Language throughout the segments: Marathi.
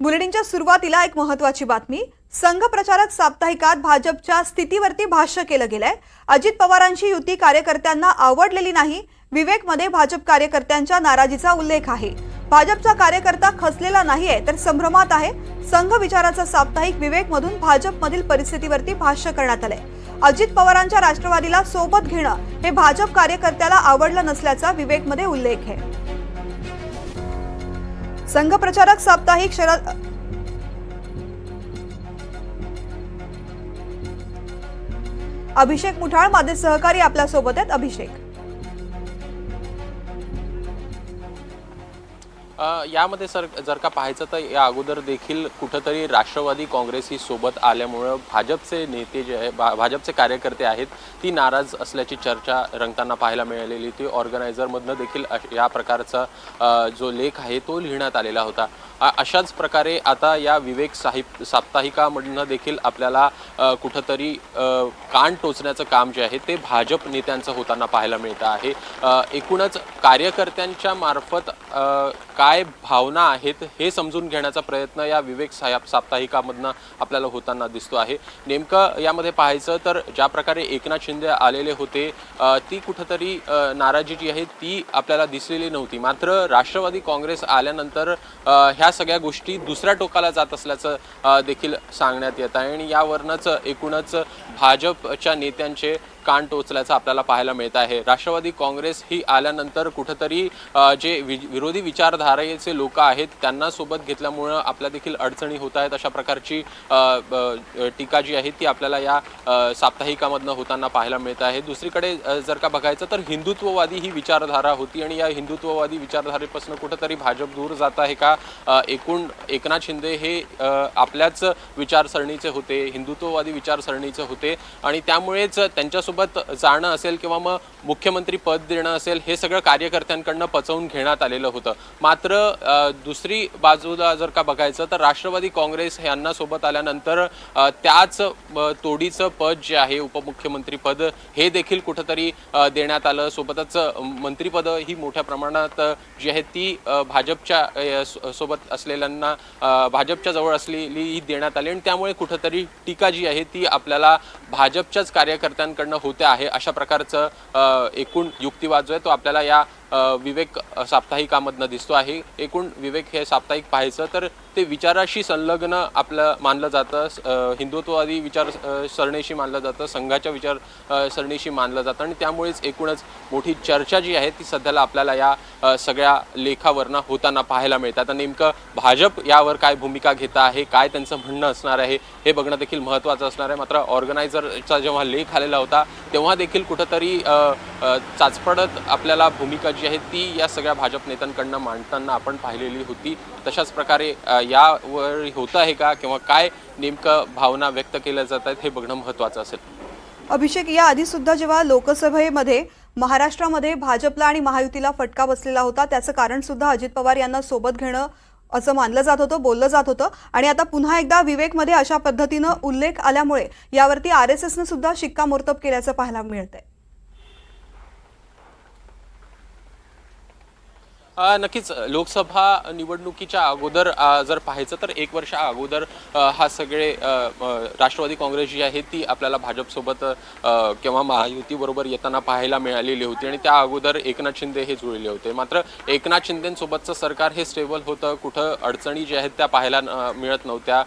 बुलेटिनच्या सुरुवातीला एक महत्वाची बातमी संघ प्रचारक साप्ताहिकात भाजपच्या स्थितीवरती भाष्य केलं गेलंय. अजित पवारांची युती कार्यकर्त्यांना आवडलेली नाही विवेकमध्ये भाजप कार्यकर्त्यांच्या नाराजीचा उल्लेख आहे. भाजपचा कार्यकर्ता खचलेला नाहीये तर संभ्रमात आहे. संघ विचाराचा साप्ताहिक विवेकमधून भाजपमधील परिस्थितीवरती भाष्य करण्यात आलंय. अजित पवारांच्या राष्ट्रवादीला सोबत घेणं हे भाजप कार्यकर्त्याला आवडलं नसल्याचा विवेकमध्ये उल्लेख आहे. संघ प्रचारक साप्ताहिक शरद अभिषेक मुठाळ माझे सहकारी आपल्यासोबत आहेत. अभिषेक. यामध्ये सर जर का पाहायचं तर या अगोदर देखील कुठंतरी राष्ट्रवादी काँग्रेस ही सोबत आल्यामुळं भाजपचे नेते जे आहे भा भाजपचे कार्यकर्ते आहेत ती नाराज असल्याची चर्चा रंगताना पाहायला मिळालेली ती ऑर्गनायझरमधनं देखील या प्रकारचा जो लेख आहे तो लिहिण्यात आलेला होता. अशाच प्रकारे आता या विवेक साहिब साप्ताहिकामधनं देखील आपल्याला कुठंतरी कान टोचण्याचं काम जे आहे ते भाजप नेत्यांचं होताना पाहायला मिळतं आहे. एकूणच कार्यकर्त्यांच्या मार्फत काय भावना आहेत हे समजून घेण्याचा प्रयत्न या विवेक साहेब साप्ताहिकामधनं आपल्याला होताना दिसतो आहे. नेमकं यामध्ये पाहायचं तर ज्या प्रकारे एकनाथ शिंदे आलेले होते ती कुठंतरी नाराजी जी आहे ती आपल्याला दिसलेली नव्हती. मात्र राष्ट्रवादी काँग्रेस आल्यानंतर ह्या ह्या सगळ्या गोष्टी दुसऱ्या टोकाला जात असल्याचं देखील सांगण्यात येत आहे. आणि यावरनंच एकूणच भाजपच्या नेत्यांचे कान टोचल्याचं आपल्याला पाहायला मिळत आहे. राष्ट्रवादी काँग्रेस ही आल्यानंतर कुठंतरी जे वि विरोधी विचारधारेचे लोक आहेत त्यांना सोबत घेतल्यामुळं आपल्या देखील अडचणी होत आहेत. अशा प्रकारची टीका जी आहे ती आपल्याला या साप्ताहिकामधनं होताना पाहायला मिळत आहे. दुसरीकडे जर का बघायचं तर हिंदुत्ववादी ही विचारधारा होती आणि या हिंदुत्ववादी विचारधारेपासून कुठंतरी भाजप दूर जात आहे का? एकूण एकनाथ शिंदे हे आपल्याच विचारसरणीचे होते हिंदुत्ववादी विचारसरणीचे होते आणि त्यामुळेच त्यांच्यासोबत जाणं असेल किंवा मग मुख्यमंत्री पद देणं असेल हे सगळं कार्यकर्त्यांकडनं पचवून घेण्यात आलेलं होतं. मात्र दुसरी बाजूला जर का बघायचं तर राष्ट्रवादी काँग्रेस यांना सोबत आल्यानंतर त्याच तोडीचं पद जे आहे उपमुख्यमंत्री पद हे देखील कुठंतरी देण्यात आलं. सोबतच मंत्रीपद ही मोठ्या प्रमाणात जी आहे ती भाजपच्या सोबत असलेल्यांना भाजपच्या जवळ असलेली ही देण्यात आली. आणि त्यामुळे कुठंतरी टीका जी आहे ती आपल्याला भाजपच्याच कार्यकर्त्यांकडनं होते आहे. अशा प्रकारचं एकूण युक्तिवाद जो आहे तो आपल्याला या विवेक साप्ताहिकामधनं दिसतो आहे. एकूण विवेक हे साप्ताहिक पाहायचं तर ते विचाराशी संलग्न आपलं मानलं जातं. हिंदुत्ववादी विचार सरणीशी मानलं जातं. संघाच्या विचार सरणीशी मानलं जातं. आणि त्यामुळेच एकूणच मोठी चर्चा जी आहे ती सध्याला आपल्याला या सगळ्या लेखावरनं होताना पाहायला मिळतं आता नेमकं भाजप यावर काय भूमिका घेत आहे काय त्यांचं म्हणणं असणार आहे हे बघणं देखील महत्त्वाचं असणार आहे. मात्र ऑर्गनायझरचा जेव्हा लेख आलेला होता तेव्हा देखील कुठंतरी चाचपडत आपल्याला भूमिका जी आहे ती या सगळ्या भाजप नेत्यांकडनं मांडताना आपण पाहिलेली होती. तशाच प्रकारे यावर होतं आहे का किंवा काय नेमकं भावना व्यक्त केल्या जात आहेत हे बघणं महत्त्वाचं असेल. अभिषेक या आधी सुद्धा जेव्हा लोकसभेमध्ये महाराष्ट्रामध्ये भाजपला आणि महायुतीला फटका बसलेला होता त्याचं कारण सुद्धा अजित पवार यांना सोबत घेणं असं मानलं जात होतं बोललं जात होतं. आणि आता पुन्हा एकदा विवेकमध्ये अशा पद्धतीनं उल्लेख आल्यामुळे यावरती आर एस एसनं सुद्धा शिक्कामोर्तब केल्याचं पाहायला मिळतंय. नक्कीच लोकसभा निवडणुकीच्या अगोदर जर पाहायचं तर एक वर्षा अगोदर हा सगळे राष्ट्रवादी काँग्रेस जी आहे ती आपल्याला भाजपसोबत किंवा महायुतीबरोबर येताना पाहायला मिळालेली होती आणि त्या अगोदर एकनाथ शिंदे हे जुळले होते. मात्र एकनाथ शिंदेसोबतचं सरकार हे स्टेबल होतं कुठं अडचणी ज्या आहेत त्या पाहायला मिळत नव्हत्या.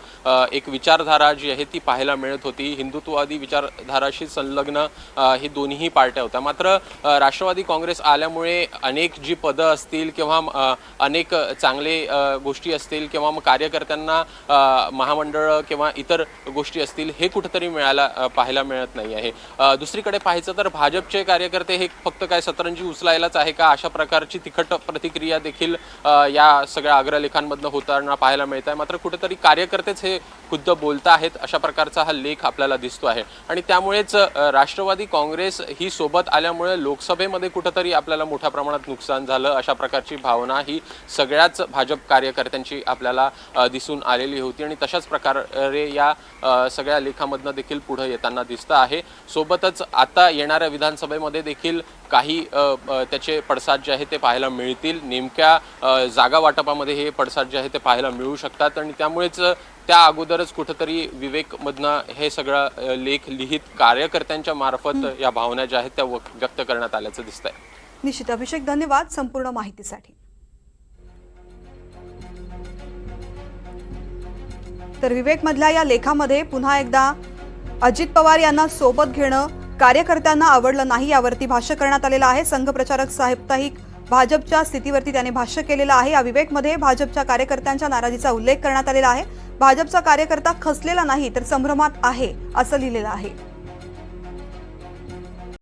एक विचारधारा जी आहे ती पाहायला मिळत होती. हिंदुत्ववादी विचारधाराशी संलग्न हे ही दोन्ही पार्ट्या होत्या. मात्र राष्ट्रवादी काँग्रेस आल्यामुळे अनेक जी पदं असतील किंवा अनेक चांगले गोष्टी असतील किंवा मग कार्यकर्त्यांना महामंडळ किंवा इतर गोष्टी असतील हे कुठंतरी मिळायला पाहायला मिळत नाही आहे. दुसरीकडे पाहायचं तर भाजपचे कार्यकर्ते हे फक्त काय सतरंजी उचलायलाच आहे का? अशा प्रकारची तिखट प्रतिक्रिया देखील या सगळ्या अग्रलेखांमधनं होताना पाहायला मिळत आहे मात्र कुठेतरी कार्यकर्तेच हे खुद्द बोलत आहेत अशा प्रकारचा हा लेख आपल्याला दिसतो आहे. आणि त्यामुळेच राष्ट्रवादी काँग्रेस ही सोबत आल्यामुळे लोकसभेमध्ये कुठंतरी आपल्याला मोठ्या प्रमाणात नुकसान झालं अशा प्रकारची असल्याची भावना ही सगळ्याच भाजप कार्यकर्त्यांची आपल्याला दिसून आलेली होती आणि तशाच प्रकारे या सगळ्या लेखामधनं देखील पुढे येताना दिसतं आहे. सोबतच आता येणाऱ्या विधानसभेमध्ये देखील काही त्याचे पडसाद जे आहे ते पाहायला मिळतील. नेमक्या जागा वाटपामध्ये हे पडसाद जे आहे ते पाहायला मिळू शकतात आणि त्यामुळेच त्या अगोदरच कुठंतरी विवेकमधनं हे सगळं लेख लिहित कार्यकर्त्यांच्या मार्फत या भावना ज्या आहेत त्या व्यक्त करण्यात आल्याचं दिसतंय. निश्चित अभिषेक धन्यवाद संपूर्ण माहितीसाठी. तर विवेक मधल्या या लेखामध्ये पुन्हा एकदा अजित पवार यांना सोबत घेणं कार्यकर्त्यांना आवडलं नाही यावरती भाष्य करण्यात आलेलं आहे. संघ प्रचारक साप्ताहिक भाजपच्या स्थितीवरती त्याने भाष्य केलेलं आहे. या विवेकमध्ये भाजपच्या कार्यकर्त्यांच्या नाराजीचा उल्लेख करण्यात आलेला आहे. भाजपचा कार्यकर्ता खसलेला नाही तर संभ्रमात आहे असं लिहिलेलं आहे.